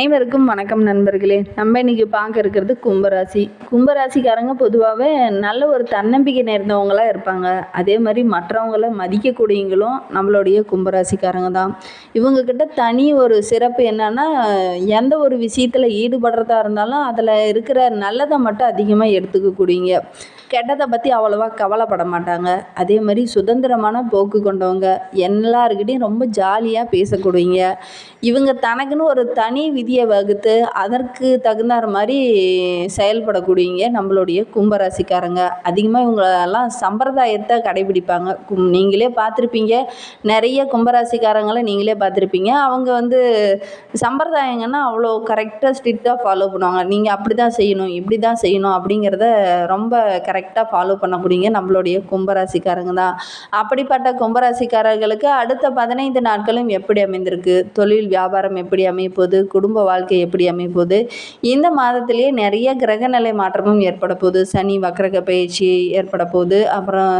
அனைவருக்கும் வணக்கம் நண்பர்களே. நம்ம இன்னைக்கு பார்க்க இருக்கிறது கும்பராசி. கும்பராசிக்காரங்க பொதுவாகவே நல்ல ஒரு தன்னம்பிக்கை நேர்ந்தவங்களாக இருப்பாங்க. அதே மாதிரி மற்றவங்கள மதிக்கக்கூடியவங்களும் நம்மளுடைய கும்பராசிக்காரங்க தான். இவங்கக்கிட்ட தனி ஒரு சிறப்பு என்னன்னா எந்த ஒரு விஷயத்தில் ஈடுபடுறதா இருந்தாலும் அதில் இருக்கிற நல்லதை மட்டும் அதிகமாக எடுத்துக்கக்கூடியங்க கெட்டதை பற்றி அவ்வளோவா கவலைப்பட மாட்டாங்க. அதே மாதிரி சுதந்திரமான போக்கு கொண்டவங்க. எல்லாருக்கிட்டையும் ரொம்ப ஜாலியாக பேசக்கூடியங்க இவங்க தனக்குன்னு ஒரு தனி விதி விதியை வகுத்து அதற்கு தகுந்தாற மாதிரி செயல்படக்கூடியவங்க நம்மளுடைய கும்பராசிக்காரங்க. அதிகமாக இவங்களெல்லாம் சம்பிரதாயத்தை கடைபிடிப்பாங்க. கும் நீங்களே பார்த்துருப்பீங்க. நிறைய கும்பராசிக்காரங்களை நீங்களே பார்த்துருப்பீங்க. அவங்க வந்து சம்பிரதாயங்கன்னா அவ்வளோ கரெக்டாக ஸ்ட்ரிக்டாக ஃபாலோ பண்ணுவாங்க. நீங்கள் அப்படி தான் செய்யணும் இப்படி தான் செய்யணும் அப்படிங்கிறத ரொம்ப கரெக்டாக ஃபாலோ பண்ணக்கூடியங்க நம்மளுடைய கும்பராசிக்காரங்க தான். அப்படிப்பட்ட கும்பராசிக்காரர்களுக்கு அடுத்த பதினைந்து நாட்களும் எப்படி அமைந்திருக்கு? தொழில் வியாபாரம் எப்படி அமையப்போகுது? குடும்ப வாழ்க்கை எப்படி அமையப்போகுது இந்த மாதத்திலேயே நிறைய கிரகநிலை மாற்றமும் ஏற்பட போகுது. சனி வக்ரக பயிற்சி ஏற்பட போகுது. அப்புறம்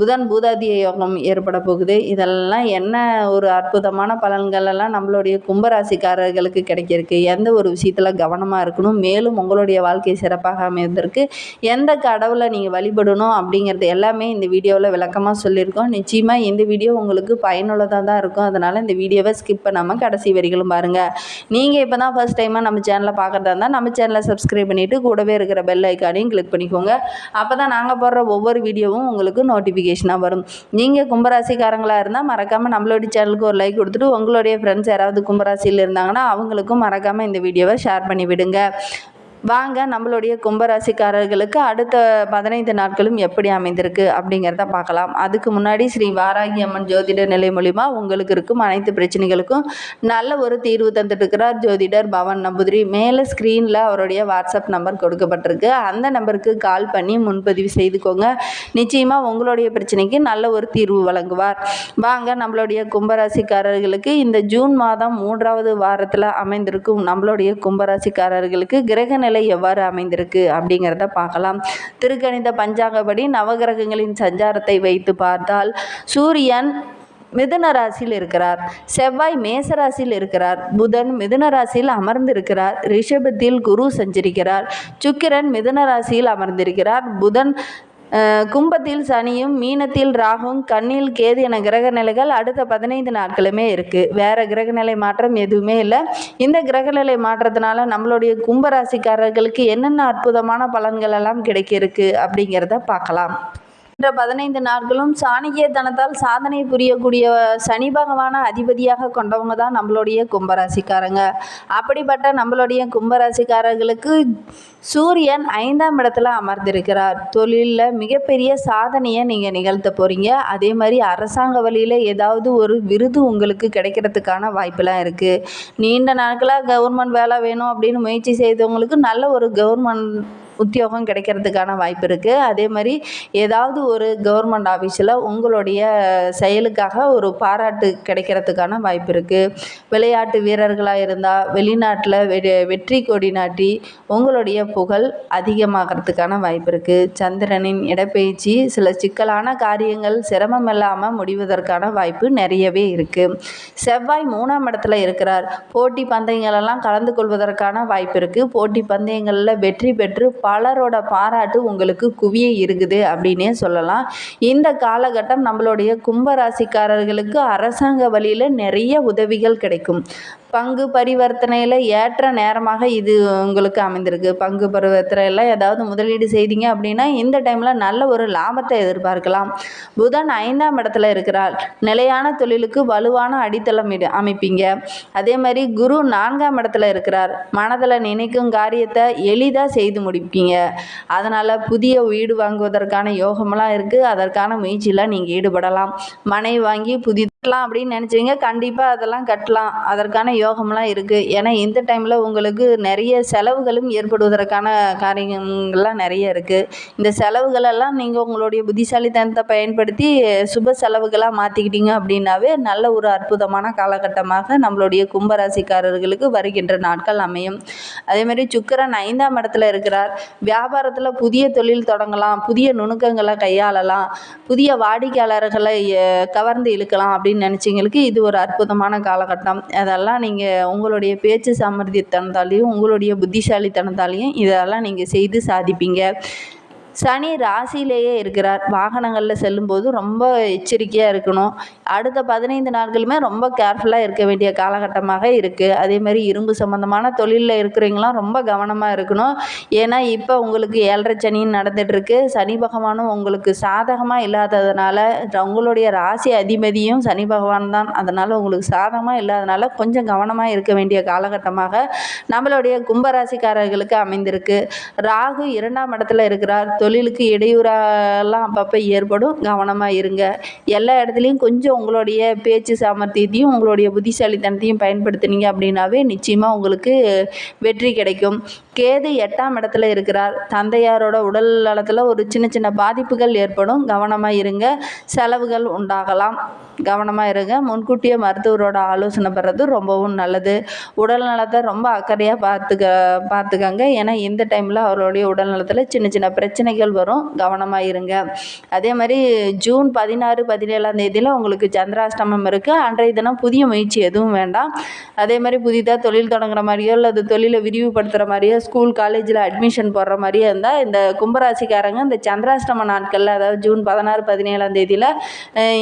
புதன் பூதாதிய யோகம் ஏற்பட போகுது. இதெல்லாம் என்ன ஒரு அற்புதமான பலன்கள் எல்லாம் நம்மளுடைய கும்பராசிக்காரர்களுக்கு கிடைக்கிருக்கு. எந்த ஒரு விஷயத்தில் கவனமாக இருக்கணும்? மேலும் உங்களுடைய வாழ்க்கை சிறப்பாக அமைவதற்கு எந்த கடவுளை நீங்கள் வழிபடணும் அப்படிங்கிறது எல்லாமே இந்த வீடியோவில் விளக்கமாக சொல்லியிருக்கோம். நிச்சயமாக இந்த வீடியோ உங்களுக்கு பயனுள்ளதாக தான் இருக்கும். அதனால் இந்த வீடியோவை ஸ்கிப் பண்ணாமல் கடைசி வரிகளும் பாருங்கள் நீங்கள் இப்போ தான் ஃபஸ்ட் டைமாக நம்ம சேனலை பார்க்குறதா இருந்தால் நம்ம சேனலை சப்ஸ்கிரைப் பண்ணிவிட்டு கூடவே இருக்கிற பெல் ஐக்கானையும் கிளிக் பண்ணிக்கோங்க. அப்போ தான் நாங்கள் போடுற ஒவ்வொரு வீடியோவும் உங்களுக்கு நோட்டிஃபிகேஷனாக வரும். நீங்கள் கும்பராசிக்காரங்களாக இருந்தால் மறக்காமல் நம்மளுடைய சேனலுக்கு ஒரு லைக் கொடுத்துட்டு உங்களுடைய ஃப்ரெண்ட்ஸ் யாராவது கும்பராசியில் இருந்தாங்கன்னா அவங்களுக்கும் மறக்காமல் இந்த வீடியோவை ஷேர் பண்ணி விடுங்க வாங்க நம்மளுடைய கும்பராசிக்காரர்களுக்கு அடுத்த பதினைந்து நாட்களும் எப்படி அமைந்திருக்கு அப்படிங்கிறத பார்க்கலாம். அதுக்கு முன்னாடி ஸ்ரீ வாராகி அம்மன் ஜோதிட நிலை மூலிமா உங்களுக்கு இருக்கும் அனைத்து பிரச்சனைகளுக்கும் நல்ல ஒரு தீர்வு தந்துட்டு இருக்கிறார் ஜோதிடர் பவன் நம்புதிரி. மேலே ஸ்க்ரீனில் அவருடைய வாட்ஸ்அப் நம்பர் கொடுக்கப்பட்டிருக்கு. அந்த நம்பருக்கு கால் பண்ணி முன்பதிவு செய்துக்கோங்க. நிச்சயமாக உங்களுடைய பிரச்சனைக்கு நல்ல ஒரு தீர்வு வழங்குவார். வாங்க நம்மளுடைய கும்பராசிக்காரர்களுக்கு இந்த ஜூன் மாதம் மூன்றாவது வாரத்தில் அமைந்திருக்கும் நம்மளுடைய கும்பராசிக்காரர்களுக்கு கிரக நிலை எவ்வாறு அமைந்திருக்கு அப்படிங்கிறத பார்க்கலாம். திருக்கணித பஞ்சாங்கப்படி நவகிரகங்களின் சஞ்சாரத்தை வைத்து பார்த்தால் சூரியன் மிதுன ராசியில் இருக்கிறார் செவ்வாய் மேச ராசியில் இருக்கிறார் புதன் மிதுன ராசியில் அமர்ந்திருக்கிறார் ரிஷபத்தில் குரு சஞ்சரிக்கிறார் சுக்கிரன் மிதுன ராசியில் அமர்ந்திருக்கிறார் புதன் கும்பத்தில் சனியும் மீனத்தில் ராகும் கண்ணில் கேது என கிரக நிலைகள் அடுத்த பதினைந்து நாட்களுமே இருக்குது வேறு கிரகநிலை மாற்றம் எதுவுமே இல்லை. இந்த கிரகநிலை மாற்றத்தினால நம்மளுடைய கும்பராசிக்காரர்களுக்கு என்னென்ன அற்புதமான பலன்கள் எல்லாம் கிடைக்க இருக்கு அப்படிங்கிறத பார்க்கலாம். இந்த பதினைந்து நாட்களும் சாணக்கியத்தனத்தால் சாதனை புரியக்கூடிய சனி பகவான அதிபதியாக கொண்டவங்க தான் நம்மளுடைய கும்பராசிக்காரங்க. அப்படிப்பட்ட நம்மளுடைய கும்பராசிக்காரர்களுக்கு சூரியன் ஐந்தாம் இடத்துல அமர்ந்திருக்கிறார். தொழிலில் மிகப்பெரிய சாதனையை நீங்கள் நிகழ்த்த போகிறீங்க அதே மாதிரி அரசாங்க வழியில் ஏதாவது ஒரு விருது உங்களுக்கு கிடைக்கிறதுக்கான வாய்ப்பெல்லாம் இருக்குது நீண்ட நாட்களாக கவர்மெண்ட் வேலை வேணும் அப்படின்னு முயற்சி செய்தவங்களுக்கு நல்ல ஒரு கவர்மெண்ட் உத்தியோகம் கிடைக்கிறதுக்கான வாய்ப்பு இருக்குது அதே மாதிரி ஏதாவது ஒரு கவர்மெண்ட் ஆஃபீஸில் உங்களுடைய செயலுக்காக ஒரு பாராட்டு கிடைக்கிறதுக்கான வாய்ப்பு இருக்குது விளையாட்டு வீரர்களாக இருந்தால் வெளிநாட்டில் வெ வெற்றி கொடி நாட்டி உங்களுடைய புகழ் அதிகமாகிறதுக்கான வாய்ப்பு இருக்குது சந்திரனின் இடப்பெயர்ச்சி சில சிக்கலான காரியங்கள் சிரமம் இல்லாமல் முடிவதற்கான வாய்ப்பு நிறையவே இருக்குது செவ்வாய் மூணாம் இடத்துல இருக்கிறார். போட்டி பந்தயங்களெல்லாம் கலந்து கொள்வதற்கான வாய்ப்பு இருக்குது போட்டி பந்தயங்களில் வெற்றி பெற்று பலரோட பாராட்டு உங்களுக்கு குவிய இருக்குது அப்படின்னே சொல்லலாம். இந்த காலகட்டம் நம்மளுடைய கும்பராசிக்காரர்களுக்கு அரசாங்க வழியில் நிறைய உதவிகள் கிடைக்கும். பங்கு பரிவர்த்தனையில் ஏற்ற நேரமாக இது உங்களுக்கு அமைந்திருக்கு. பங்கு பரிவர்த்தனையில் ஏதாவது முதலீடு செய்தீங்க அப்படின்னா இந்த டைமில் நல்ல ஒரு லாபத்தை எதிர்பார்க்கலாம். புதன் ஐந்தாம் இடத்துல இருக்கிறார். நிலையான தொழிலுக்கு வலுவான அடித்தளம் இடு அமைப்பீங்க. அதே மாதிரி குரு நான்காம் இடத்துல இருக்கிறார். மனதில் நினைக்கும் காரியத்தை எளிதாக செய்து முடிப்பீங்க. அதனால் புதிய வீடு வாங்குவதற்கான யோகமெல்லாம் இருக்குது அதற்கான முயற்சியில் நீங்கள் ஈடுபடலாம். மனை வாங்கி புதி கட்டலாம் அப்படின்னு நினச்சிங்க கண்டிப்பாக அதெல்லாம் கட்டலாம். அதற்கான யோகம்லாம் இருக்குது ஏன்னா இந்த டைமில் உங்களுக்கு நிறைய செலவுகளும் ஏற்படுவதற்கான காரியங்கள்லாம் நிறைய இருக்குது இந்த செலவுகளெல்லாம் நீங்கள் உங்களுடைய புத்திசாலித்தனத்தை பயன்படுத்தி சுப செலவுகளாக மாற்றிக்கிட்டீங்க அப்படின்னாவே நல்ல ஒரு அற்புதமான காலகட்டமாக நம்மளுடைய கும்பராசிக்காரர்களுக்கு வருகின்ற நாட்கள் அமையும். அதேமாதிரி சுக்கரன் ஐந்தாம் இடத்துல இருக்கிறார். வியாபாரத்தில் புதிய தொழில் தொடங்கலாம் புதிய நுணுக்கங்களை கையாளலாம் புதிய வாடிக்கையாளர்களை கவர்ந்து இழுக்கலாம் அப்படி அப்படின்னு நினச்சிங்களுக்கு இது ஒரு அற்புதமான காலகட்டம். அதெல்லாம் நீங்கள் உங்களுடைய பேச்சு சாமர்த்தியத்தினாலையும் உங்களுடைய புத்திசாலித்தனத்தாலையும் இதெல்லாம் நீங்கள் செய்து சாதிப்பீங்க. சனி ராசியிலேயே இருக்கிறார். வாகனங்களில் செல்லும்போது ரொம்ப எச்சரிக்கையாக இருக்கணும். அடுத்த பதினைந்து நாட்களுமே ரொம்ப கேர்ஃபுல்லாக இருக்க வேண்டிய காலகட்டமாக இருக்குது அதே மாதிரி இரும்பு சம்மந்தமான தொழிலில் இருக்கிறவங்களாம் ரொம்ப கவனமாக இருக்கணும். ஏன்னா இப்போ உங்களுக்கு ஏழரை சனின்னு நடந்துகிட்ருக்கு சனி பகவானும் உங்களுக்கு சாதகமாக இல்லாததுனால உங்களுடைய ராசி அதிபதியும் சனி பகவான் தான். அதனால் உங்களுக்கு சாதகமாக இல்லாதனால கொஞ்சம் கவனமாக இருக்க வேண்டிய காலகட்டமாக நம்மளுடைய கும்பராசிக்காரர்களுக்கு அமைந்திருக்கு. ராகு இரண்டாம் இடத்துல இருக்கிறார். தொழிலுக்கு இடையூறாலாம் அப்பப்போ ஏற்படும். கவனமாக இருங்க. எல்லா இடத்துலையும் கொஞ்சம் உங்களுடைய பேச்சு சாமர்த்தியத்தையும் உங்களுடைய புத்திசாலித்தனத்தையும் பயன்படுத்துனீங்க அப்படின்னாவே நிச்சயமாக உங்களுக்கு வெற்றி கிடைக்கும். கேது எட்டாம் இடத்துல இருக்கிறார். தந்தையாரோட உடல் நலத்தில் ஒரு சின்ன சின்ன பாதிப்புகள் ஏற்படும். கவனமாக இருங்க. செலவுகள் உண்டாகலாம். கவனமாக இருங்க. முன்கூட்டியே மருத்துவரோட ஆலோசனை பெறது ரொம்பவும் நல்லது. உடல் நலத்தை ரொம்ப அக்கறையாக பார்த்துக்க பார்த்துக்கங்க. ஏன்னா இந்த டைமில் அவருடைய உடல் நலத்தில் சின்ன சின்ன பிரச்சனைகள் வரும். கவனமாக இருங்க. அதே மாதிரி ஜூன் பதினாறு பதினேழாம் தேதியில் உங்களுக்கு சந்திராஷ்டமம் இருக்குது அன்றைய தினம் புதிய முயற்சி எதுவும் வேண்டாம். அதே மாதிரி புதிதாக தொழில் தொடங்குற மாதிரியோ அல்லது தொழிலை விரிவுபடுத்துகிற மாதிரியோ ஸ்கூல் காலேஜில் அட்மிஷன் போடுற மாதிரியே இருந்தால் இந்த கும்பராசிக்காரங்க இந்த சந்திராஷ்டம நாட்களில் அதாவது ஜூன் பதினாறு பதினேழாம் தேதியில்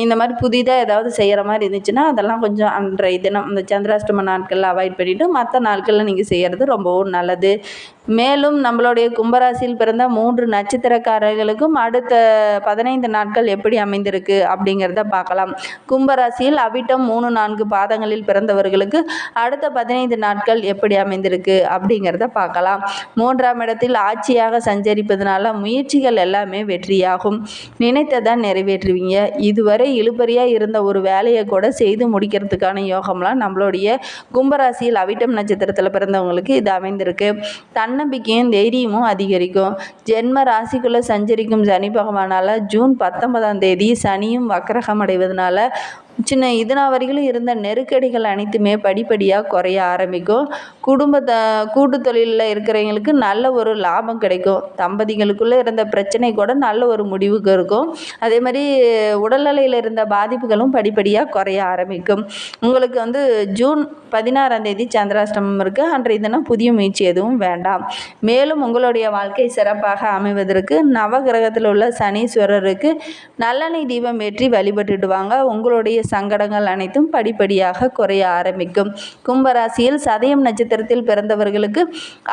இந்த மாதிரி புதிதாக ஏதாவது செய்கிற மாதிரி இருந்துச்சுன்னா அதெல்லாம் கொஞ்சம் அன்றைய தினம் இந்த சந்திராஷ்டம நாட்களில் அவாய்ட் பண்ணிவிட்டு மற்ற நாட்களில் நீங்கள் செய்கிறது ரொம்பவும் நல்லது. மேலும் நம்மளுடைய கும்பராசியில் பிறந்த மூன்று நட்சத்திரக்காரர்களுக்கும் அடுத்த பதினைந்து நாட்கள் எப்படி அமைந்திருக்கு அப்படிங்கிறத பார்க்கலாம். கும்பராசியில் அவிட்டம் மூணு நான்கு பாதங்களில் பிறந்தவர்களுக்கு அடுத்த பதினைந்து நாட்கள் எப்படி அமைந்திருக்கு அப்படிங்கிறத பார்க்கலாம். மூன்றாம் இடத்தில் ஆட்சியாக சஞ்சரிப்பதனால முயற்சிகள் எல்லாமே வெற்றியாகும். நினைத்ததான் நிறைவேற்றுவீங்க. இதுவரை இழுபறியாக இருந்த ஒரு வேலையை கூட செய்து முடிக்கிறதுக்கான யோகம்லாம் நம்மளுடைய கும்பராசியில் அவிட்டம் நட்சத்திரத்தில் பிறந்தவங்களுக்கு இது அமைந்திருக்கு. தன் தன்னம்பிக்கையும் தைரியமும் அதிகரிக்கும். ஜென்ம ராசிக்குள்ளே சஞ்சரிக்கும் சனி பகவானால் ஜூன் பத்தொன்பதாம் தேதி சனியும் வக்கரகம் அடைவதனால சின்ன இதனா வரைக்கும் இருந்த நெருக்கடிகள் அனைத்துமே படிப்படியாக குறைய ஆரம்பிக்கும். குடும்பத்தை கூட்டு தொழிலில் இருக்கிறவங்களுக்கு நல்ல ஒரு லாபம் கிடைக்கும். தம்பதிகளுக்குள்ளே இருந்த பிரச்சனை கூட நல்ல ஒரு முடிவுக்கு இருக்கும். அதே மாதிரி உடல்நிலையில் இருந்த பாதிப்புகளும் படிப்படியாக குறைய ஆரம்பிக்கும். உங்களுக்கு வந்து ஜூன் பதினாறாம் தேதி சந்திராஷ்டமம் இருக்குது அன்றைய தினம் புதிய முயற்சி எதுவும் வேண்டாம். மேலும் உங்களுடைய வாழ்க்கை சிறப்பாக அமைவதற்கு நவகிரகத்தில் உள்ள சனீஸ்வரருக்கு நல்லெண்ணெய் தீபம் ஏற்றி வழிபட்டுட்டு வாங்க. உங்களுடைய சங்கடங்கள் அனைத்தும் படிப்படியாக குறைய ஆரம்பிக்கும். கும்பராசியில் சதயம் நட்சத்திரத்தில் பிறந்தவர்களுக்கு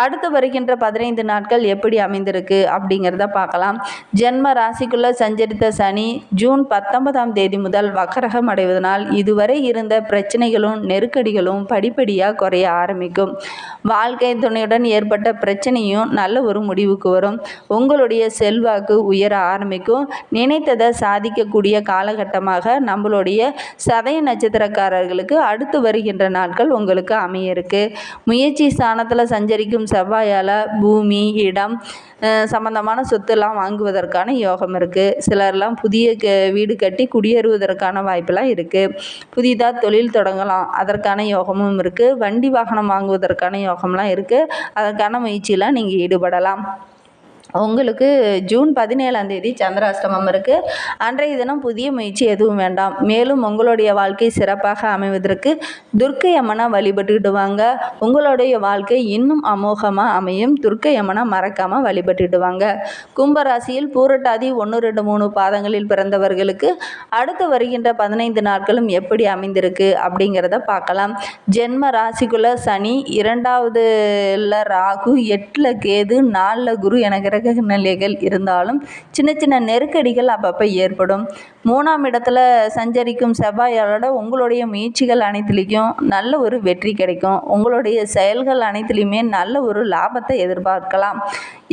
அடுத்து வருகின்ற பதினைந்து நாட்கள் எப்படி அமைந்திருக்கு அப்படிங்கிறத பார்க்கலாம். ஜென்ம ராசிக்குள்ள சஞ்சரித்த சனி ஜூன் பத்தொன்பதாம் தேதி முதல் வக்கரகம் அடைவதனால் இதுவரை இருந்த பிரச்சனைகளும் நெருக்கடிகளும் படிப்படியாக குறைய ஆரம்பிக்கும். வாழ்க்கை துணையுடன் ஏற்பட்ட பிரச்சனையும் நல்ல ஒரு முடிவுக்கு வரும். உங்களுடைய செல்வாக்கு உயர ஆரம்பிக்கும். நினைத்ததை சாதிக்கக்கூடிய காலகட்டமாக நம்மளுடைய சதய நட்சத்திரக்காரர்களுக்கு அடுத்து வருகின்ற நாட்கள் உங்களுக்கு அமைய இருக்கு முயற்சி ஸ்தானத்தில் சஞ்சரிக்கும் செவ்வாயால் பூமி இடம் சம்பந்தமான சொத்துலாம் வாங்குவதற்கான யோகம் இருக்குது சிலர்லாம் புதிய க வீடு கட்டி குடியேறுவதற்கான வாய்ப்பெல்லாம் இருக்குது புதிதாக தொழில் தொடங்கலாம் அதற்கான யோகமும் இருக்குது வண்டி வாகனம் வாங்குவதற்கான யோகம்லாம் இருக்குது அதற்கான முயற்சியெலாம் நீங்கள் ஈடுபடலாம். உங்களுக்கு ஜூன் பதினேழாம் தேதி சந்திராஷ்டமம் இருக்குது அன்றைய தினம் புதிய முயற்சி எதுவும் வேண்டாம். மேலும் உங்களுடைய வாழ்க்கை சிறப்பாக அமைவதற்கு துர்க்கை அம்மனை வழிபட்டுக்கிட்டு வாங்க உங்களுடைய வாழ்க்கை இன்னும் அமோகமாக அமையும். துர்க்கை அம்மனை மறக்காமல் வழிபட்டுடுவாங்க. கும்பராசியில் பூரட்டாதி ஒன்று ரெண்டு மூணு பாதங்களில் பிறந்தவர்களுக்கு அடுத்து வருகின்ற பதினைந்து நாட்களும் எப்படி அமைந்திருக்கு அப்படிங்கிறத பார்க்கலாம். ஜென்ம ராசிக்குள்ள சனி இரண்டாவது ராகு எட்டில் கேது நாலில் குரு எனக்கு கிரக நிலைகள் இருந்தாலும் சின்ன சின்ன நெருக்கடிகள் அப்பப்போ ஏற்படும். மூணாம் இடத்துல சஞ்சரிக்கும் செவ்வாயோட உங்களுடைய முயற்சிகள் அனைத்துலேயும் நல்ல ஒரு வெற்றி கிடைக்கும். உங்களுடைய செயல்கள் அனைத்துலேயுமே நல்ல ஒரு லாபத்தை எதிர்பார்க்கலாம்.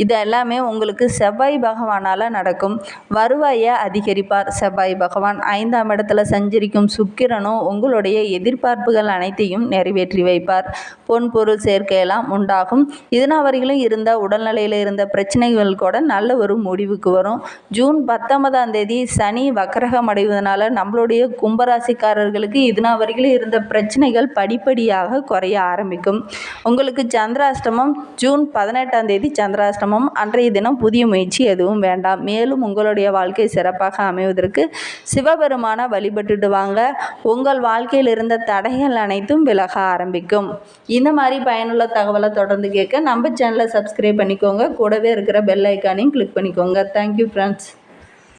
இது எல்லாமே உங்களுக்கு செவ்வாய் பகவானால் நடக்கும். வருவாயை அதிகரிப்பார் செவ்வாய் பகவான். ஐந்தாம் இடத்துல சஞ்சரிக்கும் சுக்கிரனும் உங்களுடைய எதிர்பார்ப்புகள் அனைத்தையும் நிறைவேற்றி வைப்பார். பொன் பொருள் சேர்க்கையெல்லாம் உண்டாகும். இதனால் வரையிலும் இருந்த உடல்நிலையில் இருந்த பிரச்சனைகள் பிரச்சனைகள் கூட நல்ல ஒரு முடிவுக்கு வரும். ஜூன் பத்தொன்பதாம் தேதி சனி வக்கரகம் அடைவதனால நம்மளுடைய கும்பராசிக்காரர்களுக்கு இதுனா வரைக்கும் இருந்த பிரச்சனைகள் படிப்படியாக குறைய ஆரம்பிக்கும். உங்களுக்கு சந்திராஷ்டமம் ஜூன் பதினெட்டாம் தேதி சந்திராஷ்டமம். அன்றைய தினம் புதிய முயற்சி எதுவும் வேண்டாம். மேலும் உங்களுடைய வாழ்க்கை சிறப்பாக அமைவதற்கு சிவபெருமான வழிபட்டுட்டு வாங்க. உங்கள் வாழ்க்கையில் இருந்த தடைகள் அனைத்தும் விலக ஆரம்பிக்கும். இந்த மாதிரி பயனுள்ள தகவலை தொடர்ந்து கேட்க நம்ம சேனலை சப்ஸ்கிரைப் பண்ணிக்கோங்க. கூடவே இருக்கிற பெல் ஐக்கானையும் கிளிக் பண்ணிக்கோங்க. Thank you friends